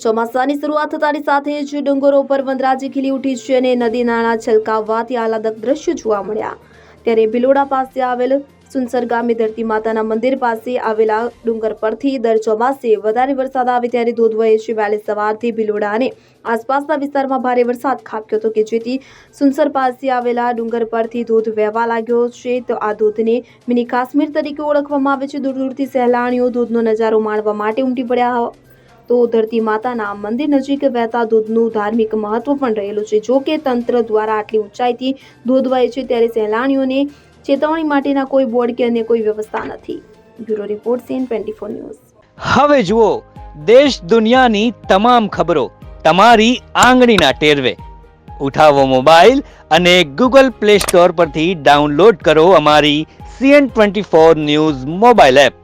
ચોમાસાની શરૂઆત થતાની સાથે જ ડુંગરો પર વનરાજી ખીલી ઉઠી છે અને નદી નાળા છલકાવવાથી આહલાદક દ્રશ્યો જોવા મળ્યા. ત્યારે ભિલોડા પાસે આવેલ સુનસર ગામે ધરતી માતાના મંદિર પાસે આવેલા ડુંગર પરથી દર ચોમાસે વધારે વરસાદ આવે ત્યારે ધોધ વહે છે વહેલી સવારથી ભિલોડા અને આસપાસના વિસ્તારમાં ભારે વરસાદ ખાબક્યો હતો કે જેથી સુનસર પાસે આવેલા ડુંગર પરથી ધોધ વહેવા લાગ્યો છે. તો આ ધોધને મિની કાશ્મીર તરીકે ઓળખવામાં આવે છે. દૂર દૂરથી સહેલાણીઓ ધોધનો નજારો માણવા માટે ઉમટી પડ્યા તો ધરતી માતાના મંદિર નજીક વહેતા ધોધનું ધાર્મિક મહત્વ પણ રહેલું છે. જો કે તંત્ર દ્વારા આટલી ઊંચાઈથી દૂધ વહે છે, ત્યારે સહેલાણીઓને ચેતવણી માટેના કોઈ બોર્ડ કે અન્ય કોઈ વ્યવસ્થા નથી. Bureau report CN twenty four news. હવે જુઓ, દેશ દુનિયાની તમામ ખબરો તમારી આંગળીના ટેરવે. ઉઠાવો મોબાઈલ અને ગૂગલ પ્લે સ્ટોર પરથી ડાઉનલોડ કરો અમારી CN twenty four news mobile app.